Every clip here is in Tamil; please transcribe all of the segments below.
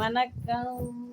வணக்கம்.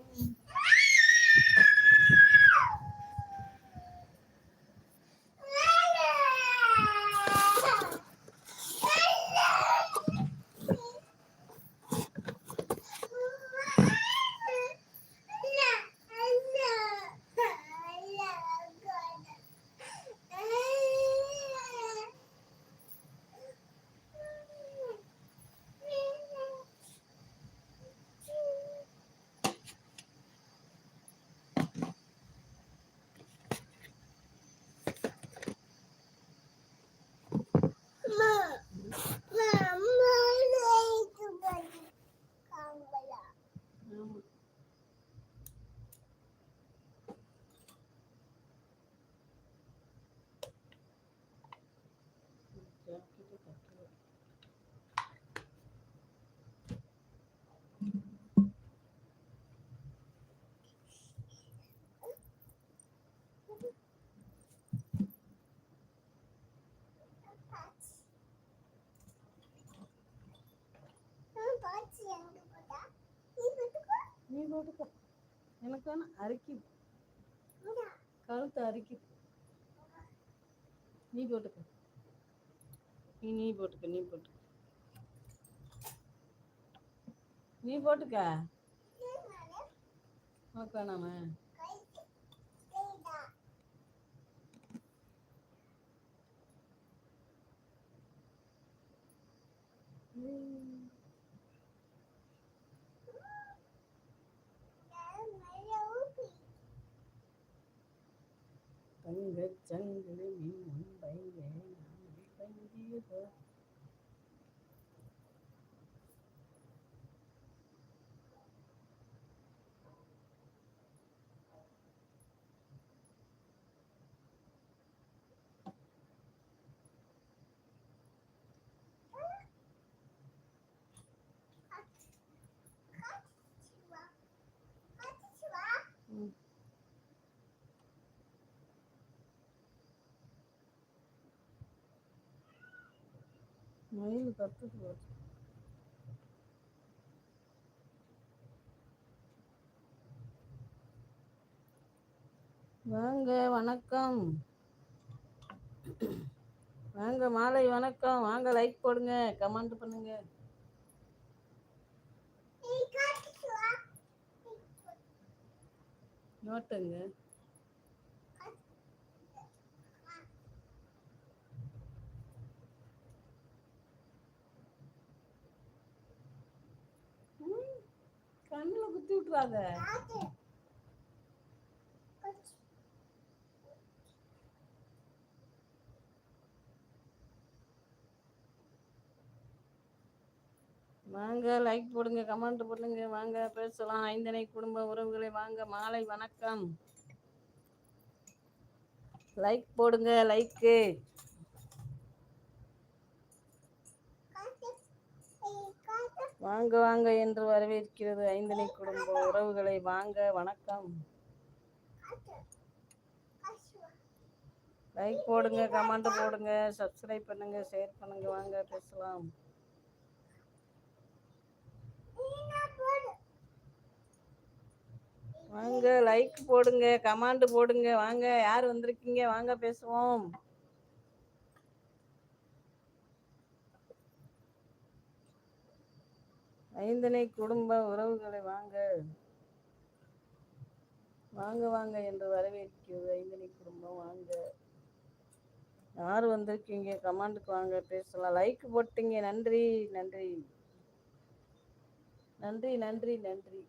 போட்டுக்கோ. எனக்கு வேணும் அரிக்குது கழுத்து அரிக்குது நீ போட்டுக்க. நீ நீ போட்டுக்க நீ போட்டுக்க. நீ போட்டுக்க. உனக்கு வேணாமா? Két tranh cho? மயில் கத்துது பாரு. வாங்க வணக்கம். வாங்க மாலை வணக்கம். வாங்க லைக் போடுங்க. கமெண்ட் பண்ணுங்க. நோட்டுங்க ம், கண்ணுல குத்தி விட்டுறாத. வாங்க லைக் போடுங்க கமெண்ட் போடுங்க வாங்க பேசலாம். ஐந்தனை குடும்ப உறவுகளை வாங்க மாலை வணக்கம். லைக் போடுங்க லைக்கு வாங்க வாங்க என்று வரவேற்கிறது ஐந்தனை குடும்ப உறவுகளை. வாங்க வணக்கம். லைக் போடுங்க கமெண்ட் போடுங்க சப்ஸ்கிரைப் பண்ணுங்க ஷேர் பண்ணுங்க. வாங்க பேசலாம். வாங்க லைக் போடுங்க கமெண்ட் போடுங்க. வாங்க யார் வந்திருக்கீங்க? வாங்க பேசுவோம். ஐந்தனை குடும்ப உறவுகளை வாங்க. வாங்க வாங்க என்று வரவேற்கிறது. ஐந்தனை குடும்பம் வாங்க. யார் வந்திருக்கீங்க? கமெண்ட்டுக்கு வாங்க பேசலாம். லைக் போட்டீங்க. நன்றி நன்றி. நன்றி நன்றி நன்றி.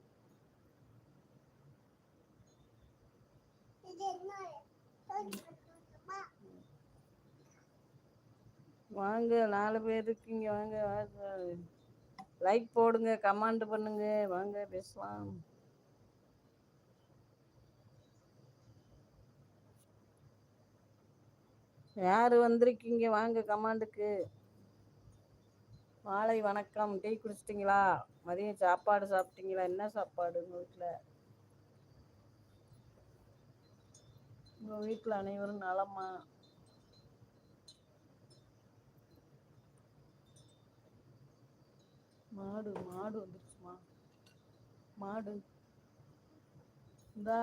வாங்க நாலு பேர் இருக்கீங்க. வாங்க வாங்க. லைக் போடுங்க கமெண்ட் பண்ணுங்க. வாங்க பேசலாம். யார் வந்திருக்கீங்க? வாங்க கமாண்டுக்கு மாலை வணக்கம். டீ குடிச்சிட்டிங்களா? மதியம் சாப்பாடு சாப்பிட்டீங்களா? என்ன சாப்பாடு உங்கள் வீட்டில் உங்கள் வீட்டில் அனைவரும் நலமா? மாடு மாடு வந்துருச்சுமா. மாடு. இந்தா.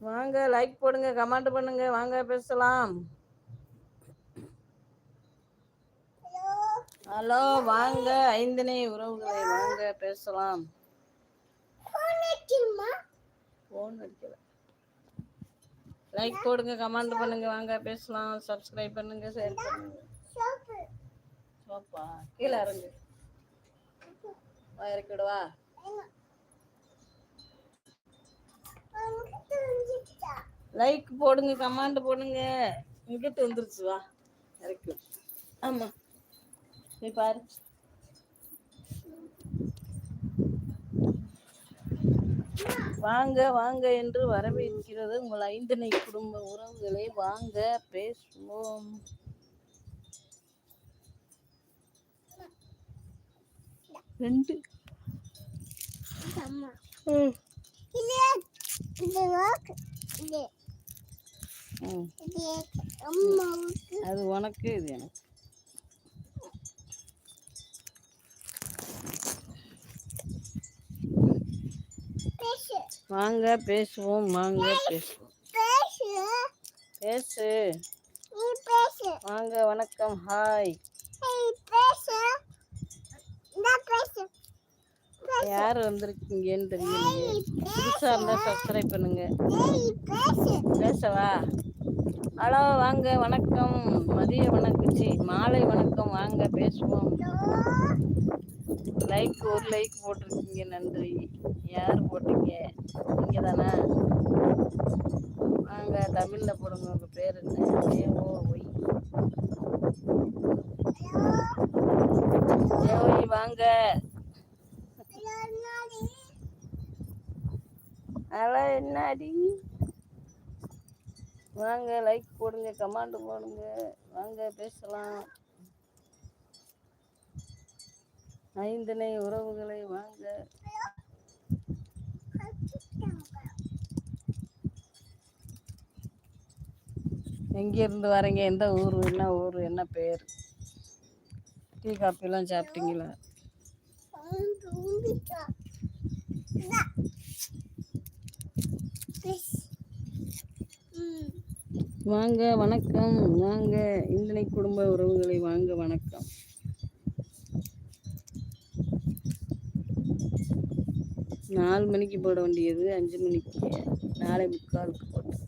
வாங்க லைக் போடுங்க கமெண்ட் பண்ணுங்க. வாங்க பேசலாம். ஹலோ வாங்க. ஐந்தனை உறவுகளை வாங்க பேசலாம். போன் அடிக்கல. லைக் போடுங்க கமெண்ட் பண்ணுங்க வாங்க பேசலாம். சப்ஸ்கிரைப் பண்ணுங்க ஷேர் பண்ணுங்க. சோப்பா கீழே இறங்கு. இறக்கிடுவா லைக் போடுங்க கமெண்ட் போடுங்க. இங்கிட்டு வந்துருச்சு வா. இறக்கி ஆமா. நீ பாரு வாங்க வாங்க என்று வரவேற்கிறது உங்கள் ஐந்தனை குடும்ப உறவுகளை. வாங்க பேசுவோம். ரெண்டு. அது உனக்கு இது எனக்கு. வாங்க பேசுவோம் வாங்க பேசுவோம் பேசு. வாங்க வணக்கம் ஹாய். யார் வந்திருக்கீங்கன்னு தெரியலையே. புதுசா இருந்தா சப்ஸ்கிரைப் பண்ணுங்க. பேசவா? ஹலோ வாங்க வணக்கம். மதிய வணக்கம் மாலை வணக்கம். வாங்க பேசுவோம். லைக் ஒரு லைக் போட்டிருக்கீங்க நன்றி. யார் போட்டீங்க? நீங்கள் தானே? வாங்க தமிழில் போடுங்க உங்கள் பேர் என்ன? ஏ ஓ ஒய் ஏஓய் வாங்க. அதெல்லாம் என்னடி? வாங்க லைக் போடுங்க கமெண்ட் போடுங்க. வாங்க பேசலாம். ஐந்தனை உறவுகளை வாங்க. எங்கேருந்து வரீங்க? எந்த ஊர்? என்ன ஊர்? என்ன பேர்? டீ காப்பிலாம் சாப்பிட்டீங்களா? வாங்க வணக்கம். வாங்க இந்தனை குடும்ப உறவுகளை வாங்க வணக்கம். நாலு மணிக்கு போட வேண்டியது அஞ்சு மணிக்கு. நாளை முக்காலுக்கு போட்டோம்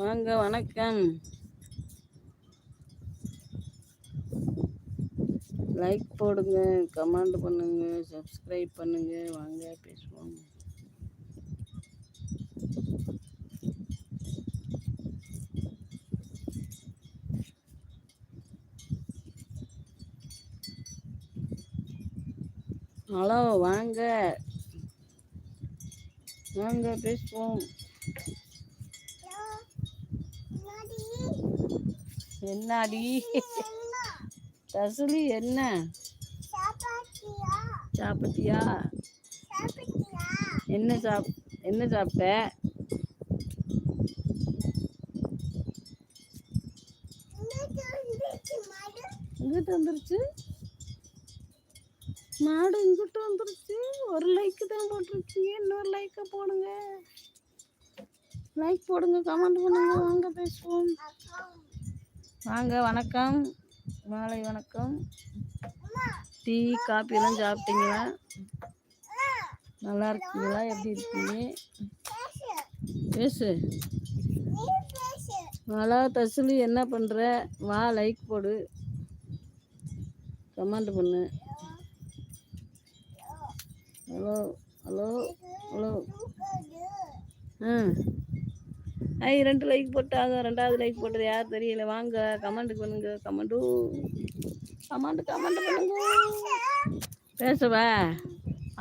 வாங்க வணக்கம். லைக் போடுங்க கமெண்ட் பண்ணுங்க சப்ஸ்கிரைப் பண்ணுங்க. வாங்க பேசுவோம். ஹலோ வாங்க. வாங்க பேசுவோம். என்னடி? தசுலி என்ன? சாப்பிட்டியா? என்ன சாப் என்ன சாப்பிட்ட? இங்கிட்டு வந்துருச்சு? நாடு இங்கிட்டு வந்துருச்சு. ஒரு லைக் தான் போட்டிருக்கீங்க இன்னொரு லைக்கை போடுங்க. லைக் போடுங்க கமெண்ட் பண்ணுங்க. வாங்க பேசுவோம். வாங்க வணக்கம். மாலை வணக்கம். டீ காப்பி எல்லாம் சாப்பிட்டீங்களா? நல்லா இருக்கீங்களா? எப்படி இருக்கீங்க? பேசு. ஹலோ தசுலி என்ன பண்ணுற வா லைக் போடு. கமெண்ட் பண்ணு. ஹலோ ஹலோ ஹலோ ஆ. ஐ ரெண்டு லைக் போட்டாங்க. ரெண்டாவது லைக் போட்டது யார் தெரியல. வாங்க கமெண்ட் பண்ணுங்க. கமெண்டு கமெண்ட் கமெண்ட் பண்ணுங்க. பேசவா?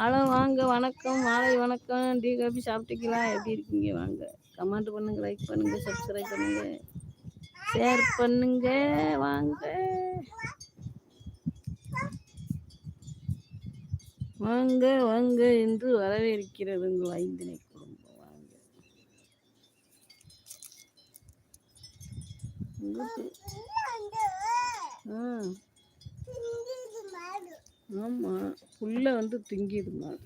ஹலோ வாங்க. வணக்கம். மாலை வணக்கம். டீ காஃபி சாப்பிட்டுக்கலாம் எப்படி இருக்கீங்க? வாங்க. கமெண்ட் பண்ணுங்க லைக் பண்ணுங்க சப்ஸ்கிரைப் பண்ணுங்க. ஷேர் பண்ணுங்க. வாங்க. வாங்க வாங்க என்று வரவேற்கிறது உங்கள் ஐந்தினை குடும்பம். வாங்க. ஆமா புல்ல வந்து திங்கிது மாடு.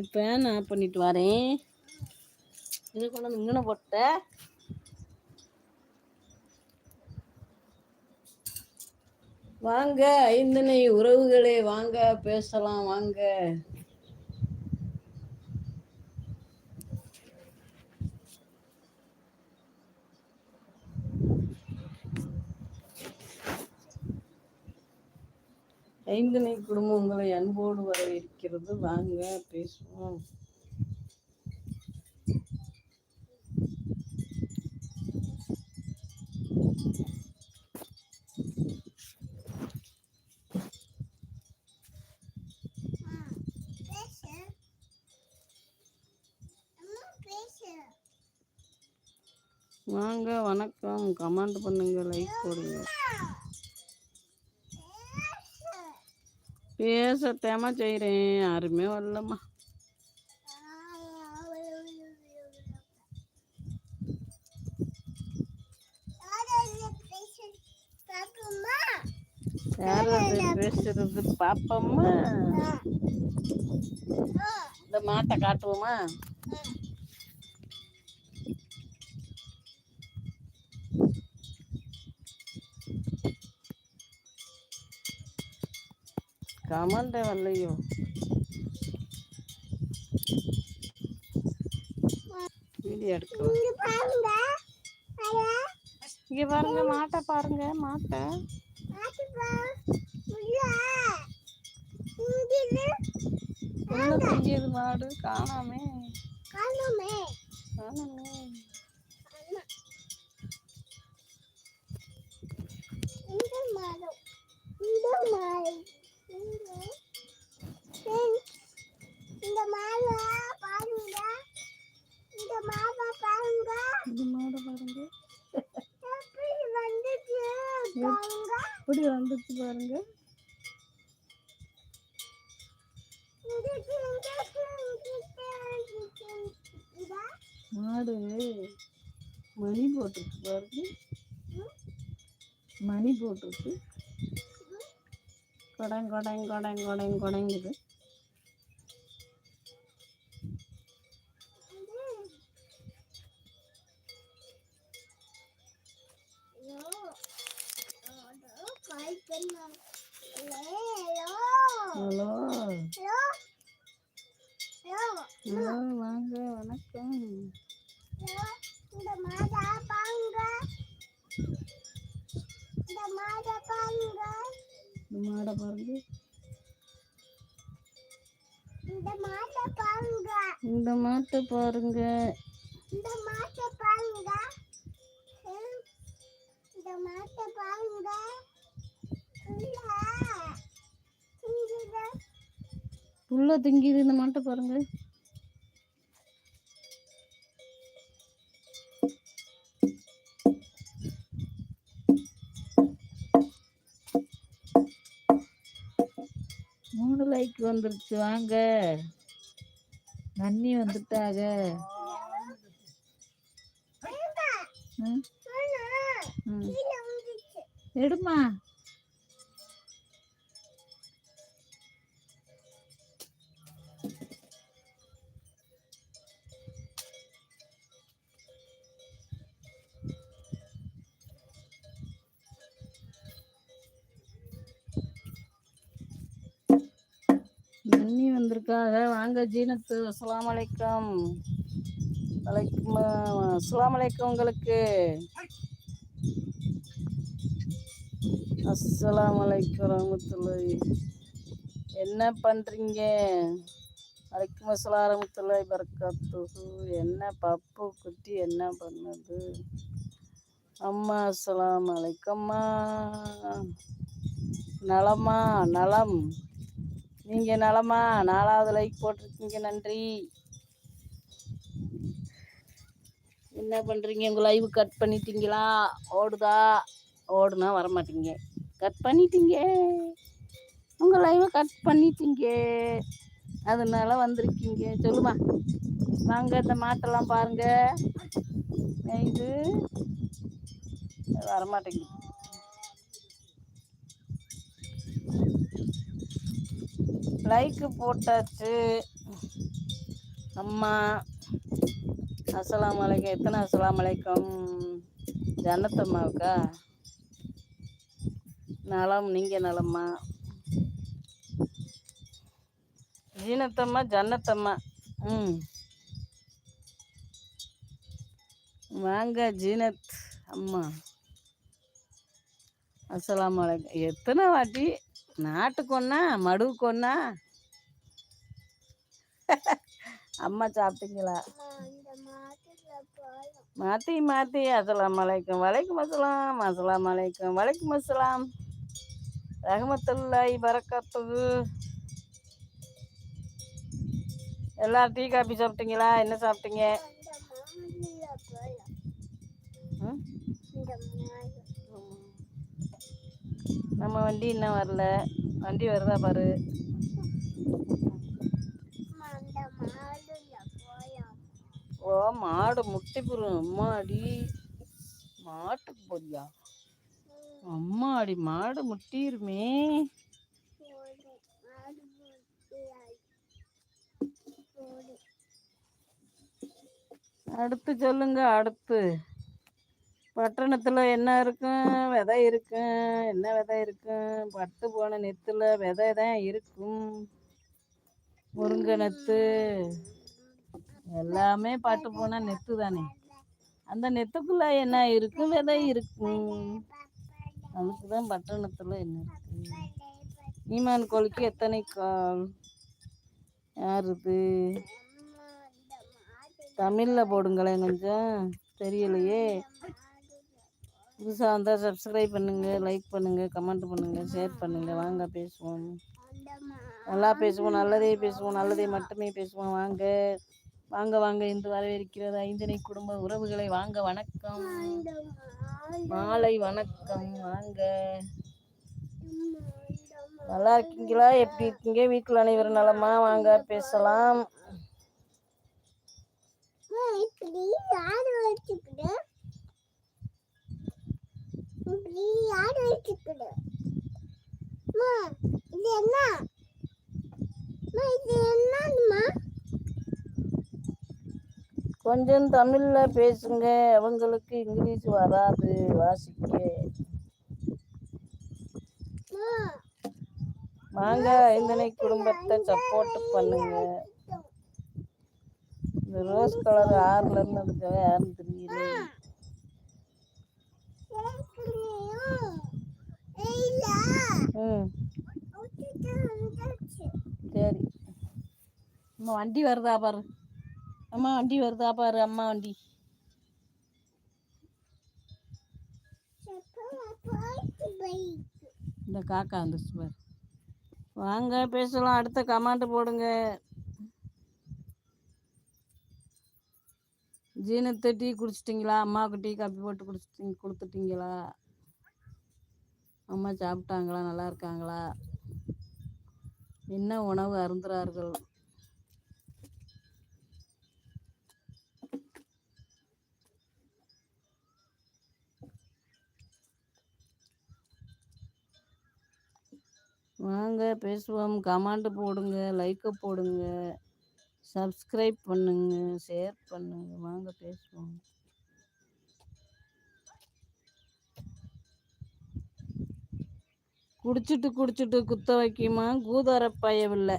இப்போ நான் பண்ணிட்டு வரேன்? இது கொண்டு வந்து இங்கே போட்டேன் வாங்க ஐந்தனை உறவுகளே வாங்க பேசலாம் வாங்க. ஐந்தனை குடும்பம் உங்களை அன்போடு வரவேற்கிறது. வாங்க பேசுவோம். வாங்க வணக்கம். கமெண்ட் பண்ணுங்க லைக் போடுங்க. பேசத்தேமா செய்கிறேன் யாருமே வரலம்மா. பேசுறது பாப்பம்மா. இந்த மாட்டை காட்டுவோமா? கமெண்ட் வரலையோ வீடியோ எடுக்க இங்க பாருங்க. மாட்டை பாருங்க மாட்டை. உள்ள திங்கியது மாடு காணாமே. காணாமே. காணாமே. இந்த மாடு இந்த மாடு. இந்த மாடு பாருங்க. இந்த மாடு பாருங்க இந்த மாடு பாருங்க எப்படி வந்துச்சு பாருங்க. எப்படி வந்துச்சு பாருங்க மாடு மணி போட்டுருக்கு பாருங்க. மணி போட்டுருக்கு கொடங் கொடங் கொடங் கொடங் கொடங்குது ஹலோ ஹலோ வாங்க பாருங்க. இந்த மாட்டை பாருங்க. இந்த மாட்டை பாருங்க. புள்ள திங்கிது. இந்த மாட்டை பாருங்க. மூணு லைக் வந்துருச்சு. வாங்க. நன்னி வந்துட்டாக. எடுமா ஜீனத்து அஸ்லாம் அலைக்கம். வலைக்கும் அஸ்லாம் அலைக்கும் உங்களுக்கு. அஸ்லாம் அலைக்கும் ரஹமத்துல்லாஹி. என்ன பண்றீங்க? வலைக்கும் அஸ்ஸலாம் ரஹமத்துல்லாஹி பரக்காத்து என்ன பப்பு குட்டி என்ன பண்ணுது? அம்மா அஸ்லாம் அலைக்கம்மா. நலமா நலம். நீங்க நலமா? நாலாவது லைக் போட்டிருக்கீங்க நன்றி. என்ன பண்ணுறீங்க உங்கள் லைவ் கட் பண்ணிட்டீங்களா? ஓடுதா? ஓடுனா வரமாட்டீங்க. கட் பண்ணிட்டீங்க. உங்கள் லைவை கட் பண்ணிட்டீங்க. அதனால வந்திருக்கீங்க. சொல்லுமா. வாங்க இந்த மாட்டெல்லாம் பாருங்க. இது வரமாட்டேங்குது. லைக்கு போட்டாச்சு. அம்மா. அஸ்லாம் வலைக்கம் எத்தனை அஸ்லாம் வலைக்கம் ஜன்னத்தம்மாவுக்கா நலம் நீங்கள் நலம்மா. ஜீனத்தம்மா ஜன்னத்தம்மா ம். வாங்க ஜீனத் அம்மா. அஸ்லாம் வலைக்கம் எத்தனை வாட்டி நாட்டுக்கு ஒன்றா மடுவுக்கு ஒன்றா அம்மா சாப்பிட்டீங்களா? மாற்றி மாற்றி அஸ்ஸலாமு அலைக்கும். வலைக்கும் அஸ்ஸலாம் அஸ்ஸலாமு அலைக்கும். வலைக்கும் அஸ்ஸலாம். ரஹமத்துல்லாஹி பரக்கத்துஹு. எல்லாரும் டீ காபி சாப்பிட்டீங்களா? என்ன சாப்பிட்டீங்க ம்? நம்ம வண்டி இன்னும் வரல. வண்டி வருதா பாரு. ஓ மாடு முட்டி போடும் அம்மாடி மாட்டுக்கு அம்மா அம்மாடி மாடு முட்டிருமே. அடுத்து சொல்லுங்க அடுத்து. பட்டணத்தில் என்ன இருக்கும் விதை இருக்கும் என்ன விதை இருக்கும் பட்டு போன நெத்தில் விதை தான் இருக்கும். முருங்கை நெத்து எல்லாமே பட்டு போன நெத்து தானே. அந்த நெத்துக்குள்ள என்ன இருக்கும் விதை இருக்கும் அதுக்கு தான் பட்டணத்தில் என்ன இருக்கு? ஈமான் கோழிக்கு எத்தனை கால்? யார் இது? தமிழில் போடுங்களேன் கொஞ்சம். தெரியலையே. புதுசாக வந்தால் சப்ஸ்கிரைப் பண்ணுங்கள் லைக் பண்ணுங்கள் கமெண்ட் பண்ணுங்கள் ஷேர் பண்ணுங்கள் வாங்க பேசுவோம். நல்லா பேசுவோம் நல்லதே பேசுவோம் நல்லதே மட்டுமே பேசுவோம். வாங்க வாங்க வாங்க. இன்று வரவேற்கிறது ஐந்தனை குடும்ப உறவுகளை. வாங்க வணக்கம். மாலை வணக்கம். வாங்க. நல்லா இருக்கீங்களா? எப்படி இருக்கீங்க? வீட்டில் அனைவரும் நலமா? வாங்க பேசலாம். இப்படி யாரு வச்சுக்கிடு அம்மா, இது என்ன? அம்மா, இது என்னம்மா கொஞ்சம் தமிழில் பேசுங்க. அவங்களுக்கு இங்கிலீஷ் வராது. வாசிக்க வாங்க ஐந்தனை குடும்பத்தை சப்போர்ட் பண்ணுங்க. இந்த ரோஸ் கலர் ஆறுல இருந்து அதுக்காக யாரும் தெரியல கேட்கலையும். இல்ல, ம் விட்டுட்டு வந்தாச்சு. சரி. அம்மா வண்டி வருதா பாரு. அம்மா வண்டி வருதா பாரு அம்மா வண்டி. இந்த காக்கா வந்துருச்சு பாரு. வாங்க பேசலாம். அடுத்த கமெண்ட் போடுங்க. ஜீனத்தை டீ குடிச்சிட்டிங்களா? அம்மாவுக்கு டீ காப்பி போட்டு குடிச்சிட்டிங்க கொடுத்துட்டீங்களா? அம்மா சாப்பிட்டாங்களா? நல்லா இருக்காங்களா? என்ன உணவு அருந்துறார்கள்? வாங்க பேசுவோம். கமெண்ட் போடுங்க லைக்கை போடுங்க. சப்ஸ்கிரைப் பண்ணுங்க ஷேர் பண்ணுங்க. வாங்க பேசுவோம். குடிச்சிட்டு குடிச்சிட்டு குத்த வைக்குமா? கூதார பயவில்லை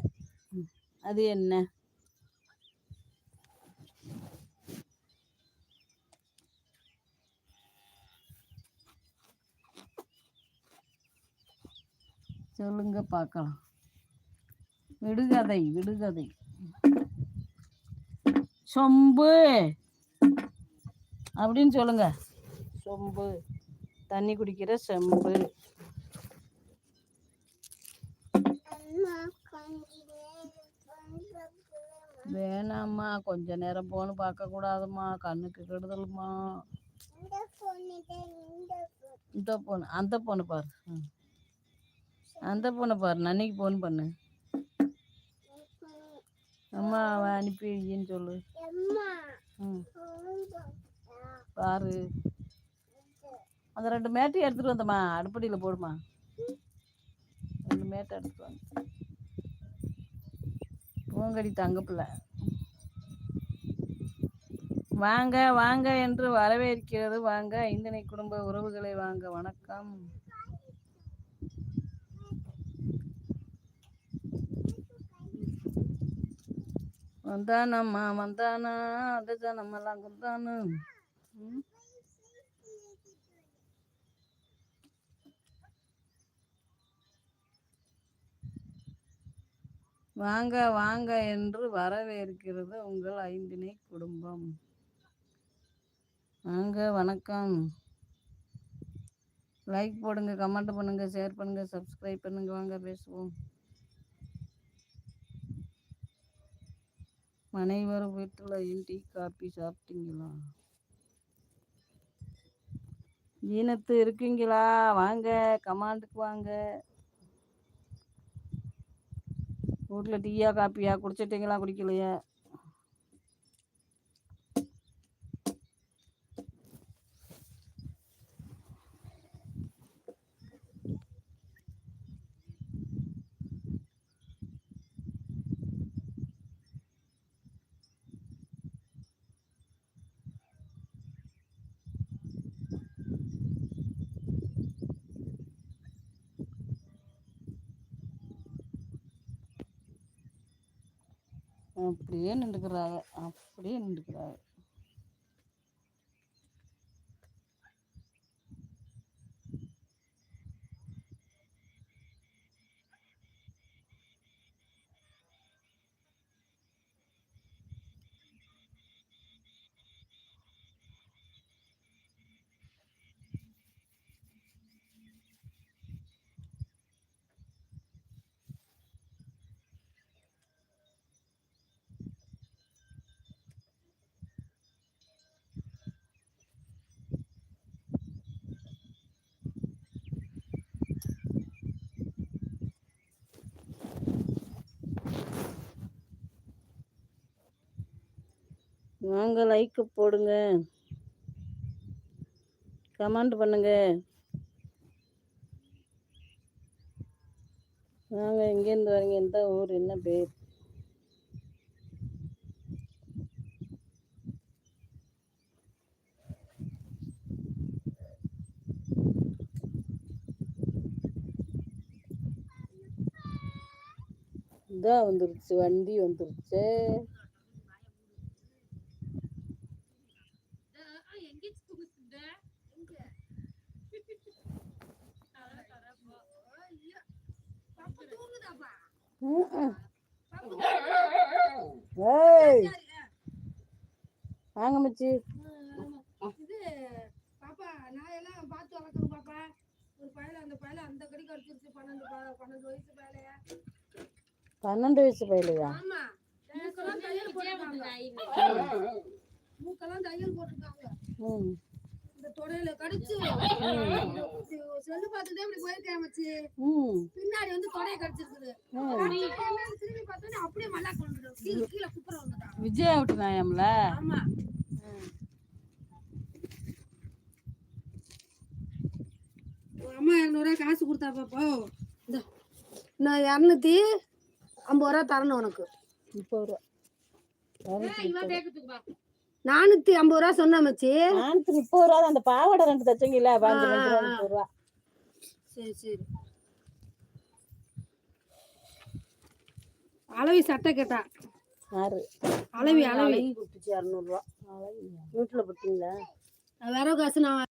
அது என்ன? சொல்லுங்க பார்க்கலாம். விடுகதை விடுகதை. சொம்பு. அப்படின்னு சொல்லுங்க. சொம்பு. தண்ணி குடிக்கிற செம்பு. வேணாம்மா. கொஞ்ச நேரம் போன் பார்க்க கூடாதும்மா. கண்ணுக்கு கெடுதலுமா இந்த பொண்ணு அந்த பொண்ணு பாரு. அந்த பொண்ணை பாரு. நன்னைக்கு ஃபோன் பண்ணு. அம்மா அவன் அனுப்பி வையின்னு சொல்லு பாரு. அந்த ரெண்டு மேட்டையும் எடுத்துட்டு வந்தம்மா அடுப்படியில் போடுமா? ரெண்டு மேட்டை எடுத்துட்டு வந்து. மூங்கடி தங்கப்பிள்ள வாங்க வாங்க என்று வரவேற்கிறது. வாங்க ஐந்தனை குடும்ப உறவுகளை வாங்க. வணக்கம். வந்தானம்மா வந்தானா? அதுதான் நம்மலாம் வந்தானு ம்? வாங்க வாங்க என்று வரவேற்கிறது உங்கள் ஐந்திணை குடும்பம். வாங்க வணக்கம். லைக் போடுங்க கமெண்ட் பண்ணுங்க ஷேர் பண்ணுங்க சப்ஸ்கிரைப் பண்ணுங்க. வாங்க பேசுவோம். அனைவரும் வீட்டில் டீ காபி சாப்பிட்டீங்களா? ஈனத்து இருக்கீங்களா? வாங்க கமாண்டுக்கு வாங்க. வீட்டில் டீயா காப்பியா குடிச்சிட்டிங்களா? குடிக்கலையா. அப்படியே நின்றுக்கிறாங்க அப்படியே நின்றுக்கிறாங்க வாங்க லைக் போடுங்க. கமெண்ட் பண்ணுங்க. வாங்க எங்கேருந்து வரீங்க? எந்த ஊர்? என்ன பேர்? இதான் வந்துருச்சு வண்டி வந்துருச்சு. ஏய். வாங்க மச்சி. இது பாப்பா நான் எல்லாம் பார்த்து வளர்க்கணும் பாப்பா. ஒரு பயல அந்த பயல அந்த கடி கடிச்சிருச்சு பன்னெண்டு ப- பன்னெண்டு வயசு பயலைய? பன்னெண்டு வயசு பையலையா? ஆமா. மூக்கெல்லாம் தையல் போட்டிருக்காங்க மூக்கெல்லாம் தையல் போட்டிருக்காங்க. ம். தொடையில கடிச்சு. செல்லு பார்த்துட்டே இப்படி போயிருக்கேன் மச்சி. பின்னாடி வந்து தொடைய கடிச்சிருக்குது. திரும்பி பார்த்தோன்னே அப்படியே மல்லா கொண்டு கீழே கீழே குப்புற வந்துட்டான் விஜயா விட்டு நாயம்ல ஆமா அம்மா இரநூறுவா காசு கொடுத்தா பாப்பா. இந்த. நான் இரநூத்தி ஐம்பது ரூபா தரணும் உனக்கு. முப்பது ரூபா நானூத்தி ஐம்பது ரூபா சொன்ன மச்சி. நானூத்தி முப்பது ரூபா அந்த பாவாடை ரெண்டு தச்சங்கில பாஞ்சு ரெண்டு ரூபா முப்பது ரூபா. சரி சரி. அளவி சட்டை கேட்டா. ஆறு. அளவி அளவி கொடுத்துச்சு இரநூறுவா வீட்டுல போட்டீங்களா? வேற காசு நான்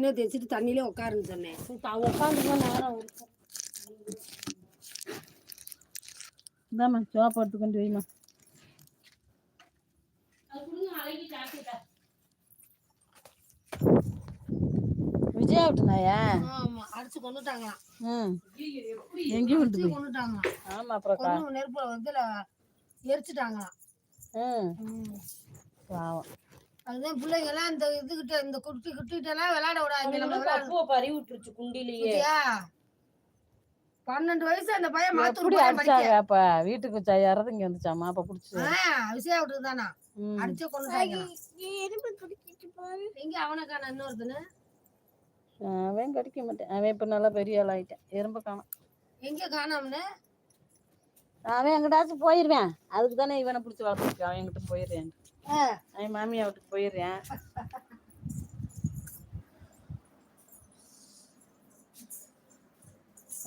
இன்னும் தேய்ச்சிட்டு தண்ணியிலே உட்காருன்னு சொன்னேன். உட்காந்து நேரம் இருக்கும் இந்தாம்மா சோப்பு எடுத்து கொண்டு வைமா விஜயா விட்டுனாயா ஆமா அடிச்சு கொண்டுட்டாங்களாம் ம். எங்கேயும் கொண்டுட்டாங்களாம் ஆமா அப்புறம் நெருப்புல வந்து எரிச்சிட்டாங்களாம். ம். ம். பாவம். அதுதான் பிள்ளைங்க எல்லாம் இந்த இதுகிட்ட இந்த குட்டி குட்டிகிட்ட எல்லாம் விளையாட விடாது நம்ம விளையாட பறி விட்டுருச்சு குண்டிலேயே? பன்னெண்டு வயசு அந்த பையன் மாத்தூர் அடிச்சாங்க அப்ப வீட்டுக்கு செய்யறது இங்க வந்துச்சாமா அப்ப புடிச்சு ஆ, விசையா விட்டுக்கு தானா அடிச்சே போகுது எங்க அவனுக்கான இன்னொருத்தனு? அவன் கடிக்க மாட்டேன். அவன் இப்ப நல்லா பெரிய ஆள் ஆயிட்டான். எறும்ப காணும். எங்க காணாமனு? அவன் எங்கிட்டாச்சும் போயிருவேன். அதுக்கு தானே இவனை பிடிச்சி வளர்த்துருக்கு அவன் எங்கிட்ட போயிடுறேன். அவன் மாமியா வீட்டுக்கு போயிடுறேன்.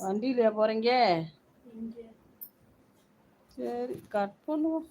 வண்டியில போறீங்க? சரி கட் பண்ணுவோம்.